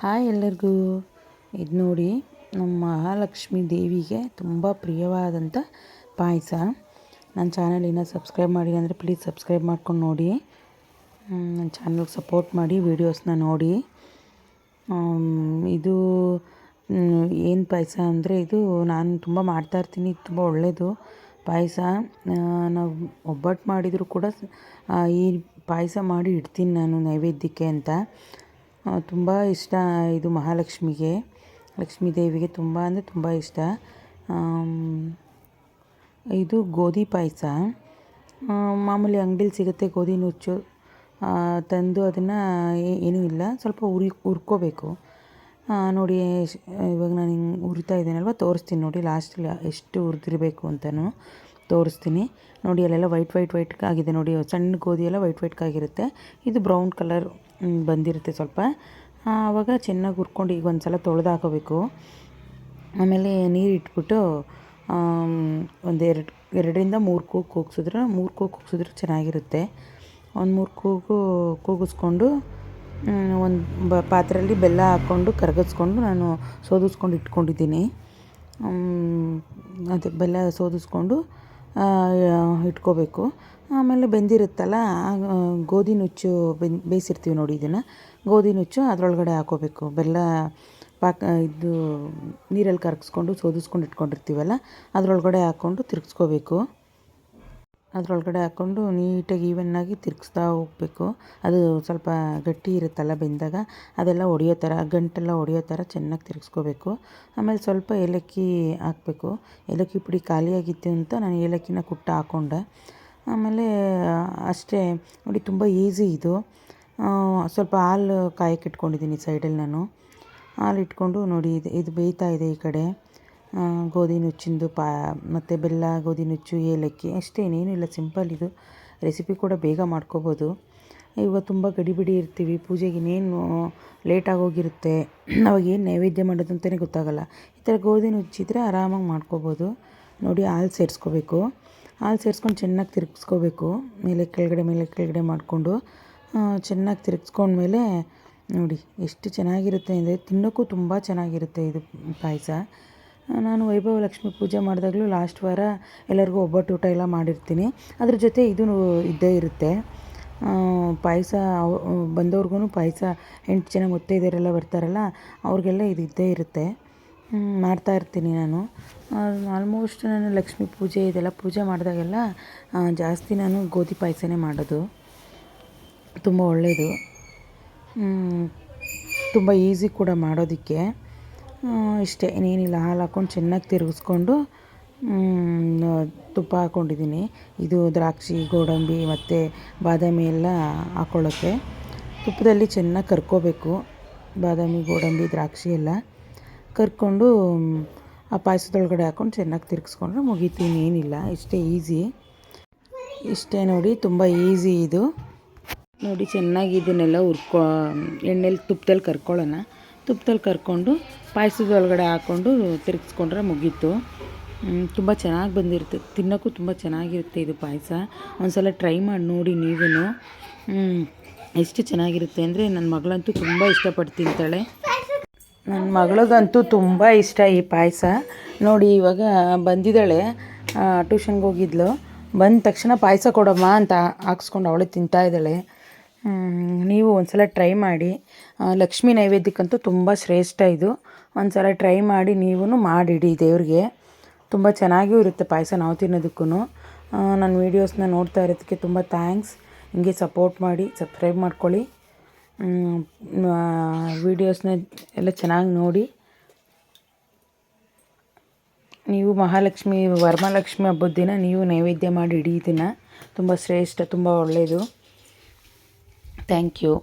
Hi ಎಲ್ಲರಿಗೂ. ಇದು ನೋಡಿ ನಮ್ಮ ಮಹಾಲಕ್ಷ್ಮಿ ದೇವಿಗೆ ತುಂಬ ಪ್ರಿಯವಾದಂಥ ಪಾಯಸ. ನನ್ನ ಚಾನಲ್ ಇನ್ನೂ ಸಬ್ಸ್ಕ್ರೈಬ್ ಮಾಡಿ ಅಂದರೆ ಪ್ಲೀಸ್ ಸಬ್ಸ್ಕ್ರೈಬ್ ಮಾಡ್ಕೊಂಡು ನೋಡಿ. ನನ್ನ ಚಾನಲ್ಗೆ ಸಪೋರ್ಟ್ ಮಾಡಿ ವೀಡಿಯೋಸ್ನ ನೋಡಿ. ಇದು ಏನು ಪಾಯಸ ಅಂದರೆ ಇದು ನಾನು ತುಂಬ ಮಾಡ್ತಾಯಿರ್ತೀನಿ ತುಂಬ ಒಳ್ಳೆಯದು ಪಾಯಸ. ನಾವು ಒಬ್ಬಟ್ಟು ಮಾಡಿದರೂ ಕೂಡ ಈ ಪಾಯಸ ಮಾಡಿ ಇಡ್ತೀನಿ ನಾನು ನೈವೇದ್ಯಕ್ಕೆ ಅಂತ. ತುಂಬ ಇಷ್ಟ ಇದು ಮಹಾಲಕ್ಷ್ಮಿಗೆ. ಲಕ್ಷ್ಮೀ ದೇವಿಗೆ ತುಂಬ ಅಂದರೆ ತುಂಬ ಇಷ್ಟ. ಇದು ಗೋಧಿ ಪಾಯಸ. ಮಾಮೂಲಿ ಅಂಗಡೀಲಿ ಸಿಗುತ್ತೆ ಗೋಧಿ ನುಚ್ಚು. ತಂದು ಅದನ್ನು ಏನೂ ಇಲ್ಲ, ಸ್ವಲ್ಪ ಉರಿ ಉರ್ಕೋಬೇಕು ನೋಡಿ, ಇವಾಗ ನಾನು ಹಿಂಗೆ ಉರಿತಾ ಇದ್ದೀನಲ್ವ, ತೋರಿಸ್ತೀನಿ ನೋಡಿ ಲಾಸ್ಟಲ್ಲಿ ಎಷ್ಟು ಹುರಿದಿರಬೇಕು ಅಂತಲೂ ತೋರಿಸ್ತೀನಿ. ನೋಡಿ, ಅಲ್ಲೆಲ್ಲ ವೈಟ್ ವೈಟ್ ವೈಟ್ ಆಗಿದೆ ನೋಡಿ. ಸಣ್ಣ ಗೋಧಿ ಎಲ್ಲ ವೈಟ್ ವೈಟ್ ಆಗಿರುತ್ತೆ ಇದು ಬ್ರೌನ್ ಕಲರ್ ಬಂದಿರುತ್ತೆ ಸ್ವಲ್ಪ. ಆವಾಗ ಚೆನ್ನಾಗಿ ಹುರ್ಕೊಂಡು ಈಗ ಒಂದು ಸಲ ತೊಳೆದು ಹಾಕೋಬೇಕು. ಆಮೇಲೆ ನೀರು ಇಟ್ಬಿಟ್ಟು ಒಂದು ಎರಡು, ಎರಡರಿಂದ ಮೂರು ಕೂಗು ಕೂಗ್ಸಿದ್ರೆ, ಮೂರು ಕೂಗು ಕೂಗ್ಸಿದ್ರೆ ಚೆನ್ನಾಗಿರುತ್ತೆ. ಒಂದು ಮೂರು ಕೂಗು ಕೂಗಿಸ್ಕೊಂಡು ಒಂದು ಬ, ಪಾತ್ರೆಯಲ್ಲಿ ಬೆಲ್ಲ ಹಾಕ್ಕೊಂಡು ಕರಗಿಸ್ಕೊಂಡು ನಾನು ಸೋದಿಸ್ಕೊಂಡು ಇಟ್ಕೊಂಡಿದ್ದೀನಿ. ಅದು ಬೆಲ್ಲ ಸೋದಿಸ್ಕೊಂಡು ಇಟ್ಕೋಬೇಕು. ಆಮೇಲೆ ಬೆಂದಿರುತ್ತಲ್ಲ ಗೋಧಿ ನುಚ್ಚು ಬೆನ್, ಬೇಯಿಸಿರ್ತೀವಿ ನೋಡಿ ಇದನ್ನು. ಗೋಧಿ ನುಚ್ಚು ಅದರೊಳಗಡೆ ಹಾಕ್ಕೋಬೇಕು ಬೆಲ್ಲ ಪಾಕ, ಇದು ನೀರಲ್ಲಿ ಕರಗಿಸ್ಕೊಂಡು ಸೋದಿಸ್ಕೊಂಡು ಇಟ್ಕೊಂಡಿರ್ತೀವಲ್ಲ, ಅದರೊಳಗಡೆ ಹಾಕ್ಕೊಂಡು ತಿರುಗಿಸ್ಕೋಬೇಕು. ಅದರೊಳಗಡೆ ಹಾಕ್ಕೊಂಡು ನೀಟಾಗಿ ಈವನ್ನಾಗಿ ತಿರುಗಿಸ್ತಾ ಹೋಗಬೇಕು. ಅದು ಸ್ವಲ್ಪ ಗಟ್ಟಿ ಇರುತ್ತಲ್ಲ ಬೆಂದಾಗ, ಅದೆಲ್ಲ ಒಡೆಯೋ ಥರ, ಗಂಟೆಲ್ಲ ಒಡೆಯೋ ಥರ ಚೆನ್ನಾಗಿ ತಿರುಗಿಸ್ಕೋಬೇಕು. ಆಮೇಲೆ ಸ್ವಲ್ಪ ಏಲಕ್ಕಿ ಹಾಕಬೇಕು. ಏಲಕ್ಕಿ ಪುಡಿ ಖಾಲಿಯಾಗಿತ್ತು ಅಂತ ನಾನು ಏಲಕ್ಕಿನ ಕುಟ್ಟ ಹಾಕ್ಕೊಂಡೆ ಆಮೇಲೆ ಅಷ್ಟೇ, ನೋಡಿ ತುಂಬ ಈಸಿ ಇದು. ಸ್ವಲ್ಪ ಹಾಲು ಕಾಯಕ್ಕೆ ಇಟ್ಕೊಂಡಿದ್ದೀನಿ ಸೈಡಲ್ಲಿ ನಾನು. ಹಾಲು ಇಟ್ಕೊಂಡು ನೋಡಿ, ಇದು ಇದು ಬೇಯ್ತಾ ಇದೆ ಈ ಕಡೆ. ಗೋಧಿ ನುಚ್ಚಿಂದು ಪಾ, ಮತ್ತು ಬೆಲ್ಲ, ಗೋಧಿ ನುಚ್ಚು, ಏಲಕ್ಕಿ, ಅಷ್ಟೇ ಇಲ್ಲ, ಸಿಂಪಲ್ ಇದು. ರೆಸಿಪಿ ಕೂಡ ಬೇಗ ಮಾಡ್ಕೋಬೋದು. ಇವಾಗ ತುಂಬ ಗಡಿಬಿಡಿ ಇರ್ತೀವಿ, ಪೂಜೆಗೆ ಇನ್ನೇನು ಲೇಟಾಗಿ ಹೋಗಿರುತ್ತೆ ಅವಾಗ ಏನು ನೈವೇದ್ಯ ಮಾಡೋದು ಅಂತಲೇ ಗೊತ್ತಾಗಲ್ಲ. ಈ ಥರ ಗೋಧಿ ನುಚ್ಚಿದ್ರೆ ಆರಾಮಾಗಿ ಮಾಡ್ಕೋಬೋದು. ನೋಡಿ, ಹಾಲು ಸೇರಿಸ್ಕೋಬೇಕು. ಹಾಲು ಸೇರಿಸ್ಕೊಂಡು ಚೆನ್ನಾಗಿ ತಿರುಗಿಸ್ಕೋಬೇಕು. ಮೇಲೆ ಕೆಳಗಡೆ ಮೇಲೆ ಕೆಳಗಡೆ ಮಾಡಿಕೊಂಡು ಚೆನ್ನಾಗಿ ತಿರುಗಿಸ್ಕೊಂಡ್ಮೇಲೆ ನೋಡಿ, ಎಷ್ಟು ಚೆನ್ನಾಗಿರುತ್ತೆ ಅಂದರೆ ತಿನ್ನೋಕ್ಕೂ ತುಂಬ ಚೆನ್ನಾಗಿರುತ್ತೆ ಇದು ಪಾಯಸ. ನಾನು ವೈಭವ ಲಕ್ಷ್ಮಿ ಪೂಜೆ ಮಾಡಿದಾಗಲೂ ಲಾಸ್ಟ್ ವಾರ ಎಲ್ಲರಿಗೂ ಒಬ್ಬಟ್ಟು ಊಟ ಎಲ್ಲ ಮಾಡಿರ್ತೀನಿ. ಅದ್ರ ಜೊತೆ ಇದು ಇದ್ದೇ ಇರುತ್ತೆ. ಪಾಯಸ ಬಂದವ್ರಿಗೂ ಪಾಯಸ ಎಂಟು ಜನ ಮುತ್ತೈದೆಯರೆಲ್ಲ ಬರ್ತಾರಲ್ಲ, ಅವ್ರಿಗೆಲ್ಲ ಇದು ಇದ್ದೇ ಇರುತ್ತೆ. ಮಾಡ್ತಾ ಇರ್ತೀನಿ ನಾನು. ಆಲ್ಮೋಸ್ಟ್ ನಾನು ಲಕ್ಷ್ಮೀ ಪೂಜೆ ಇದೆಲ್ಲ ಪೂಜೆ ಮಾಡಿದಾಗೆಲ್ಲ ಜಾಸ್ತಿ ನಾನು ಗೋಧಿ ಪಾಯಸನೇ ಮಾಡೋದು. ತುಂಬ ಒಳ್ಳೆಯದು ತುಂಬ ಈಸಿ ಕೂಡ ಮಾಡೋದಕ್ಕೆ. ಇಷ್ಟೇ. ಇನ್ನೇನಿಲ್ಲ, ಹಾಲು ಹಾಕ್ಕೊಂಡು ಚೆನ್ನಾಗಿ ತಿರುಗಿಸ್ಕೊಂಡು ತುಪ್ಪ ಹಾಕ್ಕೊಂಡಿದ್ದೀನಿ. ಇದು ದ್ರಾಕ್ಷಿ, ಗೋಡಂಬಿ ಮತ್ತು ಬಾದಾಮಿ ಎಲ್ಲ ಹಾಕ್ಕೊಳ್ಳೋಕ್ಕೆ ತುಪ್ಪದಲ್ಲಿ ಚೆನ್ನಾಗಿ ಕರ್ಕೋಬೇಕು. ಬಾದಾಮಿ, ಗೋಡಂಬಿ, ದ್ರಾಕ್ಷಿ ಎಲ್ಲ ಕರ್ಕೊಂಡು ಆ ಪಾಯಸದೊಳಗಡೆ ಹಾಕ್ಕೊಂಡು ಚೆನ್ನಾಗಿ ತಿರುಗಿಸ್ಕೊಂಡ್ರೆ ಮುಗೀತು. ಇನ್ನೇನಿಲ್ಲ, ಇಷ್ಟೇ ಈಸಿ. ಇಷ್ಟೇ ನೋಡಿ, ತುಂಬ ಈಸಿ ಇದು. ನೋಡಿ, ಚೆನ್ನಾಗಿ ಇದನ್ನೆಲ್ಲ ಹುರ್ಕೊ, ಎಣ್ಣೆಲಿ ತುಪ್ಪದಲ್ಲಿ ಕರ್ಕೊಳ್ಳೋಣ. ತುಪ್ಪದಲ್ಲಿ ಕರ್ಕೊಂಡು ಪಾಯಸದ ಒಳಗಡೆ ಹಾಕ್ಕೊಂಡು ತಿರುಗಿಸ್ಕೊಂಡ್ರೆ ಮುಗೀತು. ತುಂಬ ಚೆನ್ನಾಗಿ ಬಂದಿರುತ್ತೆ. ತಿನ್ನೋಕ್ಕೂ ತುಂಬ ಚೆನ್ನಾಗಿರುತ್ತೆ ಇದು ಪಾಯಸ. ಒಂದು ಸಲ ಟ್ರೈ ಮಾಡಿ, ನೋಡಿ ನೀವೂ ಎಷ್ಟು ಚೆನ್ನಾಗಿರುತ್ತೆ ಅಂದರೆ ನನ್ನ ಮಗಳಂತೂ ತುಂಬ ಇಷ್ಟಪಟ್ಟು ತಿಂತಾಳೆ ನನ್ನ ಮಗಳಿಗಂತೂ ತುಂಬ ಇಷ್ಟ ಈ ಪಾಯಸ. ನೋಡಿ, ಇವಾಗ ಬಂದಿದ್ದಾಳೆ. ಟ್ಯೂಷನ್ಗೆ ಹೋಗಿದ್ಲು. ಬಂದ ತಕ್ಷಣ ಪಾಯಸ ಕೊಡಮ್ಮ ಅಂತ ಹಾಕ್ಸ್ಕೊಂಡು ಅವಳೇ ತಿಂತಾಯಿದ್ದಾಳೆ ನೀವು ಒಂದು ಸಲ ಟ್ರೈ ಮಾಡಿ. ಲಕ್ಷ್ಮೀ ನೈವೇದ್ಯಕ್ಕಂತೂ ತುಂಬ ಶ್ರೇಷ್ಠ ಇದು. ಒಂದು ಸಲ ಟ್ರೈ ಮಾಡಿ ನೀವೂ ಮಾಡಿಡಿ ದೇವ್ರಿಗೆ. ತುಂಬ ಚೆನ್ನಾಗಿಯೂ ಇರುತ್ತೆ ಪಾಯಸ ನಾವು ತಿನ್ನೋದಕ್ಕೂ ನನ್ನ ವೀಡಿಯೋಸ್ನ ನೋಡ್ತಾ ಇರೋದಕ್ಕೆ ತುಂಬ ಥ್ಯಾಂಕ್ಸ್ ಹಿಂಗೆ ಸಪೋರ್ಟ್ ಮಾಡಿ ಸಬ್ಸ್ಕ್ರೈಬ್ ಮಾಡ್ಕೊಳ್ಳಿ. ವೀಡಿಯೋಸ್ನ ಎಲ್ಲ ಚೆನ್ನಾಗಿ ನೋಡಿ. ನೀವು ಮಹಾಲಕ್ಷ್ಮಿ, ವರಮಹಾಲಕ್ಷ್ಮಿ ಹಬ್ಬದ ದಿನ ನೀವು ನೈವೇದ್ಯ ಮಾಡಿ ಇಡೀ ದಿನ. ತುಂಬ ಶ್ರೇಷ್ಠ, ತುಂಬ ಒಳ್ಳೆಯದು. Thank you